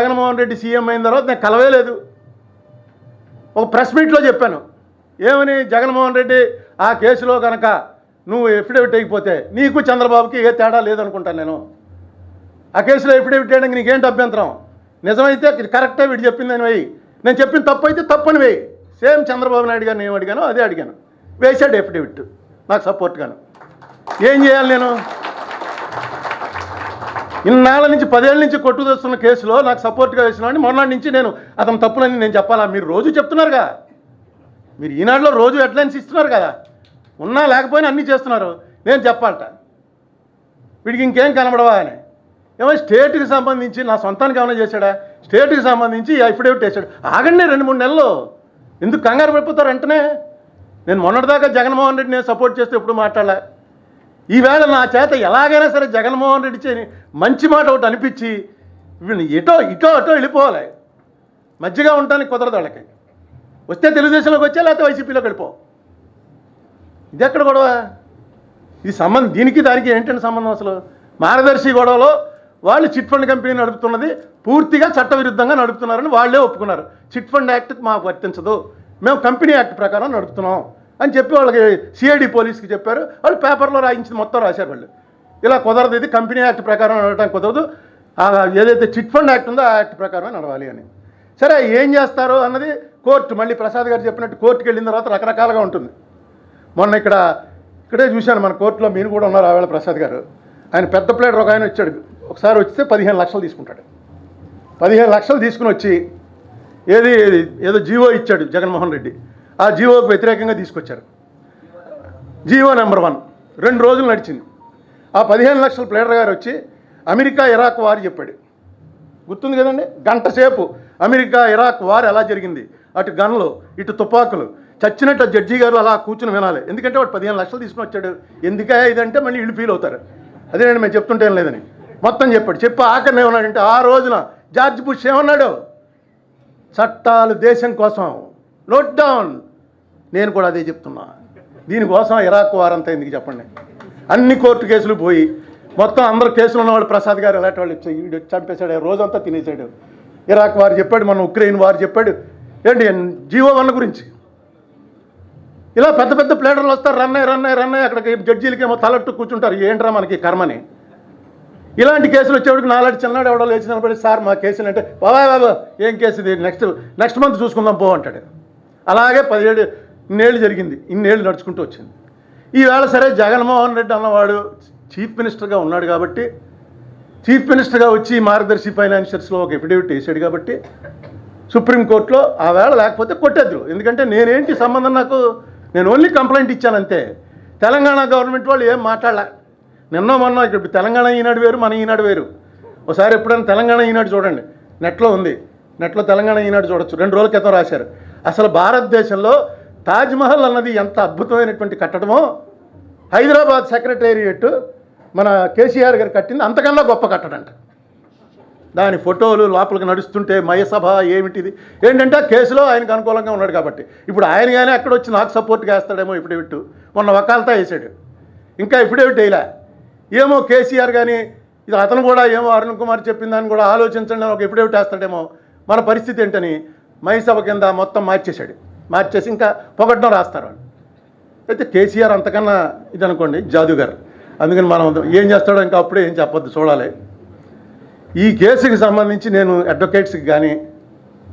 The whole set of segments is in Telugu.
జగన్మోహన్ రెడ్డి సీఎం అయిన తర్వాత నేను కలవేలేదు. ఒక ప్రెస్ మీట్లో చెప్పాను. ఏమని జగన్మోహన్ రెడ్డి ఆ కేసులో కనుక నువ్వు ఎఫిడవిట్ అయిపోతే నీకు చంద్రబాబుకి ఏ తేడా లేదనుకుంటాను నేను. ఆ కేసులో ఎఫిడవిట్ చేయడానికి నీకేంటి అభ్యంతరం? నిజమైతే కరెక్టే వీడు చెప్పిందని వెయ్యి నేను చెప్పిన తప్పు అయితే తప్పని వెయ్యి సేమ్ చంద్రబాబు నాయుడు గారిని ఏం అడిగానో అదే అడిగాను. వేశాడు ఎఫిడవిట్ నాకు సపోర్ట్గాను ఏం చేయాలి నేను? ఇన్నాళ్ళ నుంచి పదేళ్ళ నుంచి కొట్టుదొస్తున్న కేసులో నాకు సపోర్ట్గా వేసినాడు మొన్నటి నుంచి నేను అతను తప్పులని నేను చెప్పాలా? మీరు రోజు చెప్తున్నారుగా. మీరు ఈనాడులో రోజు హెడ్లైన్స్ ఇస్తున్నారు కదా ఉన్నా లేకపోయినా అన్నీ చేస్తున్నారు. నేను చెప్పాలట. వీడికి ఇంకేం కనబడవా అని. ఏమో స్టేట్కి సంబంధించి నా సొంతానికి ఏమైనా చేశాడా? స్టేట్కి సంబంధించి అఫిడేవిట్ వేసాడు ఆగండి రెండు మూడు నెలలు. ఎందుకు కంగారు పడిపోతారు వెంటనే నేను మొన్నటిదాకా జగన్మోహన్ రెడ్డి నేను సపోర్ట్ చేస్తే ఎప్పుడు మాట్లాడలే. ఈవేళ నా చేత ఎలాగైనా సరే జగన్మోహన్ రెడ్డి చేయని మంచి మాట ఒకటి అనిపించి వీళ్ళు ఇటో ఇటో అటో వెళ్ళిపోవాలి. మధ్యగా ఉండటానికి కుదరదు వాళ్ళకి. వస్తే తెలుగుదేశంలోకి వచ్చా లేకపోతే వైసీపీలోకి వెళ్ళిపో. ఇది ఎక్కడ గొడవ? ఇది సంబంధం దీనికి దానికి ఏంటంటే సంబంధం అసలు? మార్గదర్శి గొడవలో వాళ్ళు చిట్ ఫండ్ కంపెనీ నడుపుతున్నది పూర్తిగా చట్టవిరుద్ధంగా నడుపుతున్నారని వాళ్ళే ఒప్పుకున్నారు. చిట్ ఫండ్ యాక్ట్ మాకు వర్తించదు. మేము కంపెనీ యాక్ట్ ప్రకారం నడుపుతున్నాం. అని చెప్పి వాళ్ళకి సిఐడి పోలీస్కి చెప్పారు. వాళ్ళు పేపర్లో రాయించింది మొత్తం రాశారు వాళ్ళు. ఇలా కుదరదు ఇది కంపెనీ యాక్ట్ ప్రకారం నడవడానికి కుదరదు. ఏదైతే చిట్ ఫండ్ యాక్ట్ ఉందో ఆ యాక్ట్ ప్రకారమే నడవాలి అని. సరే ఏం చేస్తారు అన్నది కోర్టు మళ్ళీ ప్రసాద్ గారు చెప్పినట్టు కోర్టుకి వెళ్ళిన తర్వాత రకరకాలుగా ఉంటుంది. మొన్న ఇక్కడ ఇక్కడే చూశాను మన కోర్టులో మీరు కూడా ఉన్నారు ఆవేళ ప్రసాద్ గారు. ఆయన పెద్ద ప్లేటర్ ఒక ఆయన వచ్చాడు. ఒకసారి వస్తే పదిహేను లక్షలు తీసుకుంటాడు. పదిహేను లక్షలు తీసుకుని వచ్చి ఏది ఏదో జీవో ఇచ్చాడు జగన్మోహన్ రెడ్డి. ఆ జీవోకు వ్యతిరేకంగా తీసుకొచ్చారు. GO number one. రెండు రోజులు నడిచింది. ఆ పదిహేను లక్షల ప్లేటర్ గారు వచ్చి అమెరికా ఇరాక్ వారు చెప్పాడు. గుర్తుంది కదండి? గంట సేపు అమెరికా ఇరాక్ వార్ ఎలా జరిగింది? అటు గన్లు ఇటు తుపాకులు. చచ్చినట్టు జడ్జి గారు అలా కూర్చుని వినాలి. ఎందుకంటే వాడు పదిహేను లక్షలు తీసుకుని వచ్చాడు. ఎందుకే ఇదంటే మళ్ళీ వీళ్ళు ఫీల్ అవుతారు. అదే నేను మేము చెప్తుంటే ఏం లేదని. మొత్తం చెప్పాడు. చెప్పి ఆఖరిని ఏమన్నాడంటే ఆ రోజున జార్జ్ బుష్ ఏమన్నాడు? చట్టాలు దేశం కోసం. Note down. నేను కూడా అదే చెప్తున్నా. దీనికోసం ఇరాక్ వారంతా ఎందుకు చెప్పండి? అన్ని కోర్టు కేసులు పోయి మొత్తం అందరు కేసులు ఉన్నవాళ్ళు ప్రసాద్ గారు ఎలాంటి వాళ్ళు వీడు చంపేశాడు రోజంతా తినేశాడు. ఇరాక్ వారు చెప్పాడు మన ఉక్రెయిన్ వారు చెప్పాడు. ఏంటి జీవో వన్ గురించి? ఇలా పెద్ద పెద్ద ప్లేటర్లు వస్తారు రన్నయ్య రన్నయ్య రన్నయ్య అక్కడికి జడ్జీలకి ఏమో తలట్టు కూర్చుంటారు. ఏంట్రా మనకి కర్మని? ఇలాంటి కేసులు వచ్చేవాడికి నాలాంటి చిన్ననాడు ఎవడో లేచి నిలబడి సార్ మా కేసులు అంటే బాబా బాబా ఏం కేసు ఇది? నెక్స్ట్ నెక్స్ట్ మంత్ చూసుకుందాం పో అంటాడు. అలాగే పదిహేడు ఇన్నేళ్ళు జరిగింది. ఇన్నేళ్ళు నడుచుకుంటూ వచ్చింది. ఈవేళ సరే జగన్మోహన్ రెడ్డి అన్నవాడు చీఫ్ మినిస్టర్గా ఉన్నాడు కాబట్టి చీఫ్ మినిస్టర్గా వచ్చి మార్గదర్శి ఫైనాన్షియల్స్లో ఒక ఎఫిడేవిట్ వేసాడు కాబట్టి సుప్రీంకోర్టులో ఆ వేళ లేకపోతే కొట్టేద్దరు. ఎందుకంటే నేనేంటి సంబంధం నాకు? నేను ఓన్లీ కంప్లైంట్ ఇచ్చాను అంతే. తెలంగాణ గవర్నమెంట్ వాళ్ళు ఏం మాట్లాడలే. నిన్న మొన్న ఇక్కడ తెలంగాణ ఈనాడు వేరు మన ఈనాడు వేరు. ఒకసారి ఎప్పుడైనా తెలంగాణ ఈనాడు చూడండి. నెట్లో ఉంది. నెట్లో తెలంగాణ ఈనాడు చూడొచ్చు. రెండు రోజుల క్రితం రాశారు. అసలు భారతదేశంలో తాజ్మహల్ అన్నది ఎంత అద్భుతమైనటువంటి కట్టడమో హైదరాబాద్ సెక్రటేరియట్ మన కేసీఆర్ గారు కట్టింది అంతకన్నా గొప్ప కట్టడంట. దాని ఫోటోలు లోపలికి నడుస్తుంటే మయసభ ఏమిటిది? ఏంటంటే కేసులో ఆయనకు అనుకూలంగా ఉన్నాడు కాబట్టి. ఇప్పుడు ఆయన కానీ అక్కడ వచ్చి నాకు సపోర్ట్గా వేస్తాడేమో ఇప్పుడేవిట్టు మొన్న వకాలతా వేసాడు. ఇంకా ఇప్పుడేవిట్ వేయలే ఏమో కేసీఆర్ కానీ ఇది అతను కూడా ఏమో అరుణ్ కుమార్ చెప్పిందని కూడా ఆలోచించండి అని ఒక ఎప్పుడేవిట్ వేస్తాడేమో? మన పరిస్థితి ఏంటని మయసభ కింద మొత్తం మార్చేశాడు. మార్చేసి ఇంకా పొగడ్డం రాస్తారు వాళ్ళు. అయితే కేసీఆర్ అంతకన్నా ఇది అనుకోండి జాదుగారు అందుకని మనం ఏం చేస్తాడో ఇంకా అప్పుడే ఏం చెప్పొద్దు చూడాలి. ఈ కేసుకి సంబంధించి నేను అడ్వకేట్స్కి కానీ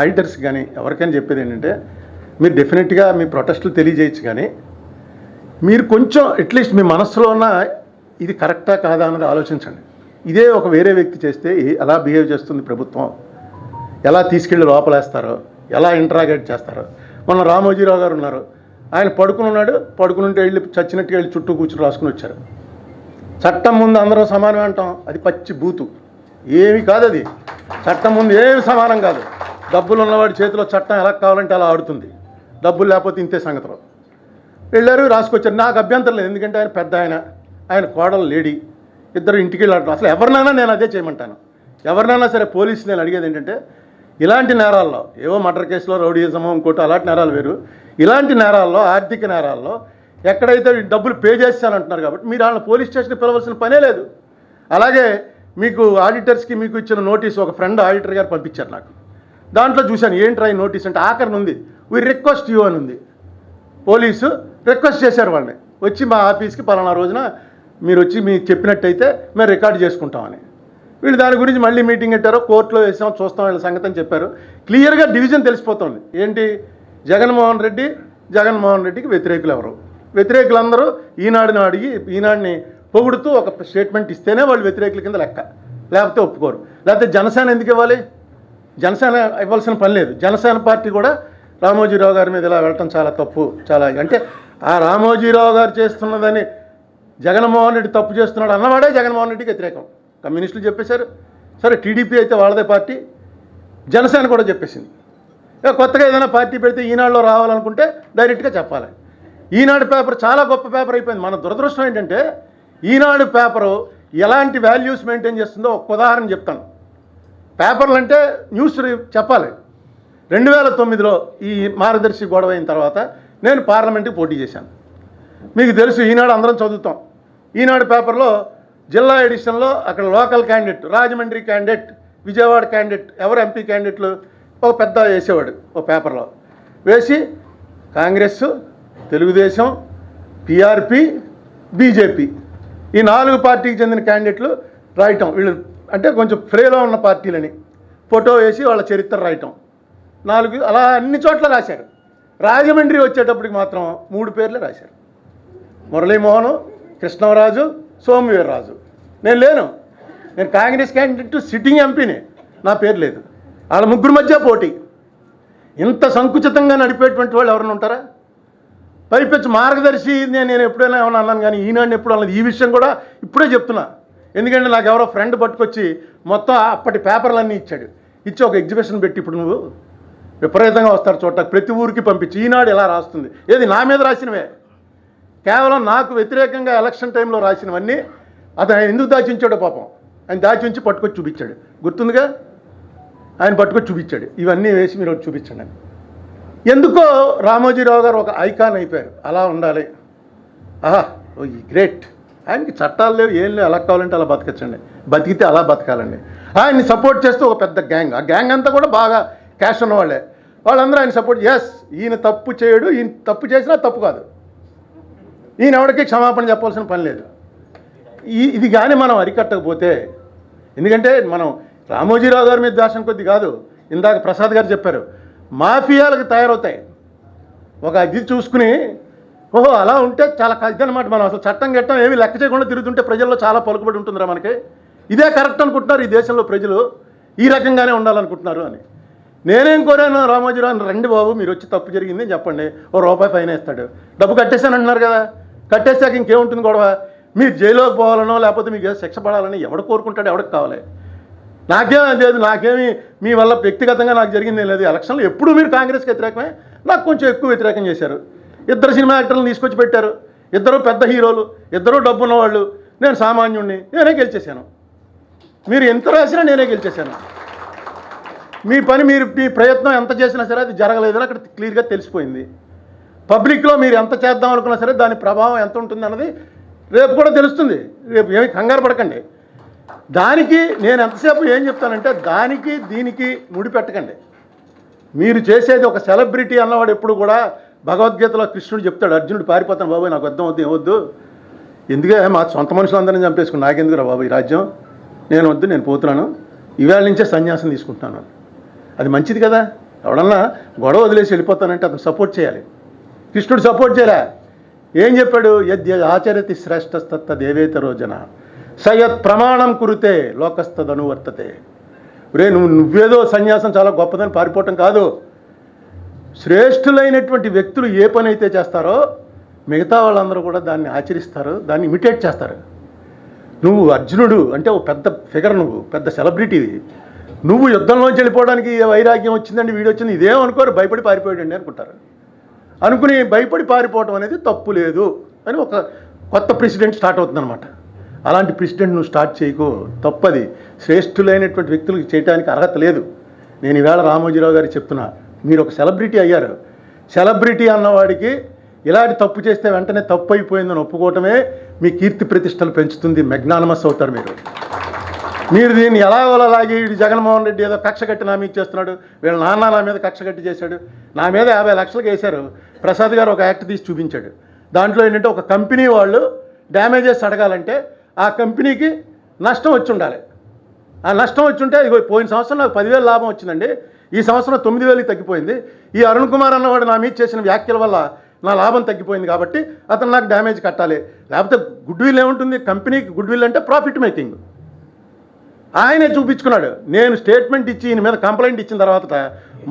ఆడిటర్స్కి కానీ ఎవరికైనా చెప్పేది ఏంటంటే మీరు డెఫినెట్గా మీ ప్రొటెస్టులు తెలియజేయచ్చు కానీ మీరు కొంచెం అట్లీస్ట్ మీ మనస్సులో ఉన్న ఇది కరెక్టా కాదా అన్నది ఆలోచించండి. ఇదే ఒక వేరే వ్యక్తి చేస్తే ఎలా బిహేవ్ చేస్తుంది ప్రభుత్వం? ఎలా తీసుకెళ్ళి లోపలేస్తారో? ఎలా ఇంటరాగేట్ చేస్తారో? మన రామోజీరావు గారు ఉన్నారు. ఆయన పడుకుని ఉన్నాడు. పడుకుని ఉంటే వెళ్ళి చచ్చినట్టుగా వెళ్ళి చుట్టూ కూర్చుని రాసుకుని వచ్చారు. చట్టం ముందు అందరం సమానం అంటాం. అది పచ్చి బూతు. ఏమి కాదు అది. చట్టం ముందు ఏమి సమానం కాదు. డబ్బులు ఉన్నవాడి చేతిలో చట్టం ఎలా కావాలంటే అలా ఆడుతుంది. డబ్బులు లేకపోతే ఇంతే సంగతిలో వెళ్ళారు రాసుకొచ్చారు. నాకు అభ్యంతరం లేదు. ఎందుకంటే ఆయన పెద్ద ఆయన. ఆయన కోడలు లేడీ. ఇద్దరు ఇంటికి వెళ్ళాడు అసలు ఎవరినైనా నేను అదే చేయమంటాను. ఎవరినైనా సరే పోలీసు నేను అడిగేది ఏంటంటే ఇలాంటి నేరాల్లో ఏవో మర్డర్ కేసులో రౌడీజమో ఇంకోటి అలాంటి నేరాలు వేరు. ఇలాంటి నేరాల్లో ఆర్థిక నేరాల్లో ఎక్కడైతే డబ్బులు పే చేస్తానంటున్నారు కాబట్టి మీరు వాళ్ళని పోలీస్ స్టేషన్కి పిలవలసిన పనే లేదు. అలాగే మీకు ఆడిటర్స్కి మీకు ఇచ్చిన నోటీస్ ఒక ఫ్రెండ్ ఆడిటర్ గారు పంపించారు నాకు. దాంట్లో చూశాను ఏంట్రా ఈ నోటీస్ అంటే ఆఖరిని ఉంది. వీ రిక్వెస్ట్ యూ అని ఉంది. పోలీసు రిక్వెస్ట్ చేశారు వాళ్ళని. వచ్చి మా ఆఫీస్కి పలానా రోజున మీరు వచ్చి మీకు చెప్పినట్టయితే మేము రికార్డ్ చేసుకుంటామని. వీళ్ళు దాని గురించి మళ్ళీ మీటింగ్ పెట్టారో కోర్టులో వేసాం చూస్తాం వీళ్ళ సంగతి అని చెప్పారు. క్లియర్గా డివిజన్ తెలిసిపోతుంది. ఏంటి? జగన్మోహన్ రెడ్డి జగన్మోహన్ రెడ్డికి వ్యతిరేకులు ఎవరు? వ్యతిరేకులందరూ ఈనాడుని అడిగి ఈనాడిని పొగుడుతూ ఒక స్టేట్మెంట్ ఇస్తేనే వాళ్ళు వ్యతిరేకుల కింద లెక్క. లేకపోతే ఒప్పుకోరు. లేకపోతే జనసేన ఎందుకు ఇవ్వాలి? జనసేన ఇవ్వాల్సిన పని లేదు. జనసేన పార్టీ కూడా రామోజీరావు గారి మీద ఇలా వెళ్ళటం చాలా తప్పు చాలా అంటే ఆ రామోజీరావు గారు చేస్తున్నదని జగన్మోహన్ రెడ్డి తప్పు చేస్తున్నాడు అన్నవాడే జగన్మోహన్ రెడ్డికి వ్యతిరేకం. కమ్యూనిస్టులు చెప్పేశారు. సరే టీడీపీ అయితే వాళ్ళదే పార్టీ జనసేన కూడా చెప్పేసింది. ఇక కొత్తగా ఏదైనా పార్టీ పెడితే ఈనాడులో రావాలనుకుంటే డైరెక్ట్గా చెప్పాలి. ఈనాడు పేపర్ చాలా గొప్ప పేపర్ అయిపోయింది. మన దురదృష్టం ఏంటంటే ఈనాడు పేపరు ఎలాంటి వాల్యూస్ మెయింటైన్ చేస్తుందో ఒక ఉదాహరణ చెప్తాను. పేపర్లు అంటే న్యూస్ చెప్పాలి. రెండు వేల తొమ్మిదిలో ఈ మార్గదర్శి గొడవ అయిన తర్వాత నేను పార్లమెంట్కి పోటీ చేశాను. మీకు తెలుసు ఈనాడు అందరం చదువుతాం. ఈనాడు పేపర్లో జిల్లా ఎడిషన్లో అక్కడ local candidate Rajahmundry candidate Vijayawada candidate ఎవరు ఎంపీ క్యాండిడేట్లు ఒక పెద్ద వేసేవాడు ఒక పేపర్లో. వేసి కాంగ్రెస్ తెలుగుదేశం పిఆర్పి బీజేపీ ఈ నాలుగు పార్టీకి చెందిన క్యాండిడేట్లు రాయటం. వీళ్ళు అంటే కొంచెం ఫ్రీలో ఉన్న పార్టీలని ఫోటో వేసి వాళ్ళ చరిత్ర రాయటం. నాలుగు అలా అన్ని చోట్ల రాశారు. రాజమండ్రి వచ్చేటప్పటికి మాత్రం మూడు పేర్లే రాశారు. మురళీమోహన్ కృష్ణరాజు సోమవీర్రాజు. నేను లేను. నేను కాంగ్రెస్ క్యాండిడేట్ సిట్టింగ్ ఎంపీని నా. పేరు లేదు. వాళ్ళ ముగ్గురు మధ్య పోటీ. ఇంత సంకుచితంగా నడిపేటువంటి వాళ్ళు ఎవరైనా ఉంటారా? పైపెచ్చు మార్గదర్శి నేను నేను ఎప్పుడైనా ఏమన్నా అన్నాను కానీ ఈనాడు ఎప్పుడు అన్నది. ఈ విషయం కూడా ఇప్పుడే చెప్తున్నా. ఎందుకంటే నాకు ఎవరో ఫ్రెండ్ పట్టుకొచ్చి మొత్తం అప్పటి పేపర్లన్నీ ఇచ్చాడు. ఇచ్చి ఒక ఎగ్జిబిషన్ పెట్టి ఇప్పుడు నువ్వు విపరీతంగా వస్తారు చోట. ప్రతి ఊరికి పంపించి. ఈనాడు ఎలా రాస్తుంది? ఏది నా మీద రాసినవే? కేవలం నాకు వ్యతిరేకంగా ఎలక్షన్ టైంలో రాసినవన్నీ అతను ఆయన ఎందుకు దాచి ఉంచాడో పాపం. ఆయన దాచి ఉంచి పట్టుకొచ్చి చూపించాడు. గుర్తుందిగా? ఆయన పట్టుకొచ్చి చూపించాడు. ఇవన్నీ వేసి మీరు చూపించండి అని. ఎందుకో రామోజీరావు గారు ఒక ఐకాన్ అయిపోయారు. అలా ఉండాలి. ఆహా ఓ ఈ గ్రేట్. ఆయనకి చట్టాలు లేవు ఏం లేవు. ఎలా కావాలంటే అలా బతకచ్చండి. బతికితే అలా బతకాలండి. ఆయన్ని సపోర్ట్ చేస్తూ ఒక పెద్ద గ్యాంగ్. ఆ గ్యాంగ్ అంతా కూడా బాగా క్యాష్ ఉన్నవాళ్ళే. వాళ్ళందరూ ఆయన సపోర్ట్ ఎస్ ఈయన తప్పు చేయడు ఈయన తప్పు చేసినా తప్పు కాదు. ఈయనెవడికి క్షమాపణ చెప్పాల్సిన పని లేదు. ఈ ఇది కానీ మనం అరికట్టకపోతే ఎందుకంటే మనం రామోజీరావు గారి మీద ద్వేషం కొద్ది కాదు ఇందాక ప్రసాద్ గారు చెప్పారు మాఫియాలకు తయారవుతాయి. ఒక అది చూసుకుని ఓహో అలా ఉంటే చాలా ఇదనమాట మనం అసలు చట్టం గట్టం ఏమీ లెక్క చేయకుండా తిరుగుతుంటే ప్రజల్లో చాలా పలుకుబడి ఉంటుందిరా మనకి. ఇదే కరెక్ట్ అనుకుంటున్నారు ఈ దేశంలో ప్రజలు ఈ రకంగానే ఉండాలనుకుంటున్నారు అని. నేనేం కోరాను రామోజీరావు రండి బాబు మీరు వచ్చి తప్పు జరిగింది చెప్పండి ఓ రూపాయి ఫైన్ వేస్తాడు. డబ్బు కట్టేశాను అంటున్నారు కదా. కట్టేశాక ఇంకేముంటుంది గొడవ? మీరు జైల్లోకి పోవాలనో లేకపోతే మీకు ఏదో శిక్ష పడాలని ఎవడు కోరుకుంటాడు ఎవడికి కావాలి? నాకేం లేదు నాకేమి మీ వల్ల వ్యక్తిగతంగా నాకు జరిగింది లేదు. ఎలక్షన్లో ఎప్పుడు మీరు కాంగ్రెస్కి వ్యతిరేకమే. నాకు కొంచెం ఎక్కువ వ్యతిరేకం చేశారు. ఇద్దరు సినిమా యాక్టర్లను తీసుకొచ్చి పెట్టారు. ఇద్దరు పెద్ద హీరోలు ఇద్దరు డబ్బున్న వాళ్ళు నేను సామాన్యుణ్ణి నేనే గెలిచేశాను. మీరు ఎంత రాసినా నేనే గెలిచేశాను. మీ పని మీరు మీ ప్రయత్నం ఎంత చేసినా సరే అది జరగలేదని అక్కడ క్లియర్గా తెలిసిపోయింది. పబ్లిక్లో మీరు ఎంత చేద్దాం అనుకున్నా సరే దాని ప్రభావం ఎంత ఉంటుంది అన్నది రేపు కూడా తెలుస్తుంది. రేపు ఏమి కంగారు పడకండి. దానికి నేను ఎంతసేపు ఏం చెప్తానంటే దానికి దీనికి ముడిపెట్టకండి మీరు చేసేది ఒక సెలబ్రిటీ అన్నవాడు ఎప్పుడు కూడా భగవద్గీతలో కృష్ణుడు చెప్తాడు అర్జునుడు పారిపోతాను బాబు నాకు అర్థం అవుద్దు ఏమొద్దు. ఎందుకే మా సొంత మనుషులందరినీ చంపేసుకుని నాకెందుకురా బాబు ఈ రాజ్యం? నేను వద్దు నేను పోతున్నాను. ఇవాళ నుంచే సన్యాసం తీసుకుంటున్నాను. అది మంచిది కదా. ఎవడన్నా గొడవ వదిలేసి వెళ్ళిపోతానంటే అతను సపోర్ట్ చేయాలి. కృష్ణుడు సపోర్ట్ చేయలే. ఏం చెప్పాడు? యద్య ఆచరతి శ్రేష్టస్తత్త దేవేత రోజన సయత్ ప్రమాణం కురితే లోకస్తదనువర్తతే రే నువ్వు నువ్వేదో సన్యాసం చాలా గొప్పదని పారిపోవటం కాదు. శ్రేష్ఠులైనటువంటి వ్యక్తులు ఏ పని అయితే చేస్తారో మిగతా వాళ్ళందరూ కూడా దాన్ని ఆచరిస్తారు దాన్ని ఇమిటేట్ చేస్తారు. నువ్వు అర్జునుడు అంటే ఓ పెద్ద ఫిగర్ నువ్వు పెద్ద సెలబ్రిటీవి నువ్వు యుద్ధంలోంచి వెళ్ళిపోవడానికి వైరాగ్యం వచ్చిందండి వీడు వచ్చింది ఇదేం అనుకోరు భయపడి పారిపోయాడండి అనుకుంటారు. అనుకుని భయపడి పారిపోవటం అనేది తప్పు లేదు అని ఒక కొత్త ప్రెసిడెంట్ స్టార్ట్ అవుతుందన్నమాట. అలాంటి ప్రెసిడెంట్ నువ్వు స్టార్ట్ చేయకు తప్పది. శ్రేష్ఠులైనటువంటి వ్యక్తులకు చేయడానికి అర్హత లేదు. నేను ఈవేళ రామోజీరావు గారికి చెప్తున్నా మీరు ఒక సెలబ్రిటీ అయ్యారు. సెలబ్రిటీ అన్నవాడికి ఇలాంటి తప్పు చేస్తే వెంటనే తప్పు అయిపోయిందని ఒప్పుకోవటమే మీ కీర్తి ప్రతిష్టలు పెంచుతుంది మెగ్నానమస్ అవుతారు మీరు. మీరు దీన్ని ఎలా లాగి వీడు జగన్మోహన్ రెడ్డి ఏదో కక్ష కట్టి నా మీద చేస్తున్నాడు వీళ్ళ నాన్న నా మీద కక్ష కట్టి చేశాడు. నా మీద యాభై లక్షలకు వేశారు. ప్రసాద్ గారు ఒక యాక్ట్ తీసి చూపించాడు. దాంట్లో ఏంటంటే ఒక కంపెనీ వాళ్ళు డ్యామేజెస్ అడగాలంటే ఆ కంపెనీకి నష్టం వచ్చి ఉండాలి. ఆ నష్టం వచ్చి ఉంటే ఇగో పోయిన సంవత్సరం నాకు పదివేలు లాభం వచ్చిందండి. ఈ సంవత్సరం తొమ్మిది వేలకి తగ్గిపోయింది. ఈ అరుణ్ కుమార్ అన్నవాడు నా మీద చేసిన వ్యాఖ్యల వల్ల నా లాభం తగ్గిపోయింది కాబట్టి అతను నాకు డ్యామేజ్ కట్టాలి. లేకపోతే గుడ్ విల్ ఏముంటుంది? కంపెనీకి గుడ్ విల్ అంటే ప్రాఫిట్ మేకింగ్. ఆయనే చూపించుకున్నాడు. నేను స్టేట్మెంట్ ఇచ్చి ఈయన మీద కంప్లైంట్ ఇచ్చిన తర్వాత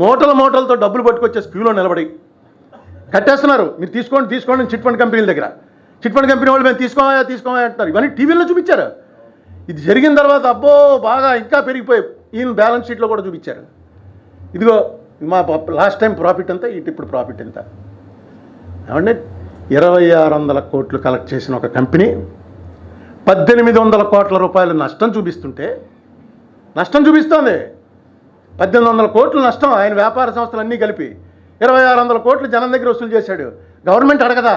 మూటల మూటలతో డబ్బులు పట్టుకొచ్చేసి క్యూలో నిలబడి కట్టేస్తున్నారు. మీరు తీసుకోండి తీసుకోండి చిట్ ఫండ్ కంపెనీల దగ్గర. చిట్ ఫండ్ కంపెనీ వాళ్ళు మేము తీసుకోమా తీసుకోమా అంటున్నారు. ఇవన్నీ టీవీలో చూపించారు. ఇది జరిగిన తర్వాత అబ్బో బాగా ఇంకా పెరిగిపోయి ఈయన బ్యాలెన్స్ షీట్లో కూడా చూపించారు. ఇదిగో మా లాస్ట్ టైం ప్రాఫిట్ ఎంత? ఇటు ఇప్పుడు ప్రాఫిట్ ఎంత? ఏమంటే ఇరవై ఆరు వందల కోట్లు కలెక్ట్ చేసిన ఒక కంపెనీ పద్దెనిమిది వందల కోట్ల రూపాయలు నష్టం చూపిస్తుంటే నష్టం చూపిస్తోంది. పద్దెనిమిది వందల కోట్లు నష్టం. ఆయన వ్యాపార సంస్థలు అన్నీ కలిపి ఇరవై ఆరు వందల కోట్లు జనం దగ్గర వసూలు చేశాడు. గవర్నమెంట్ అడగదా?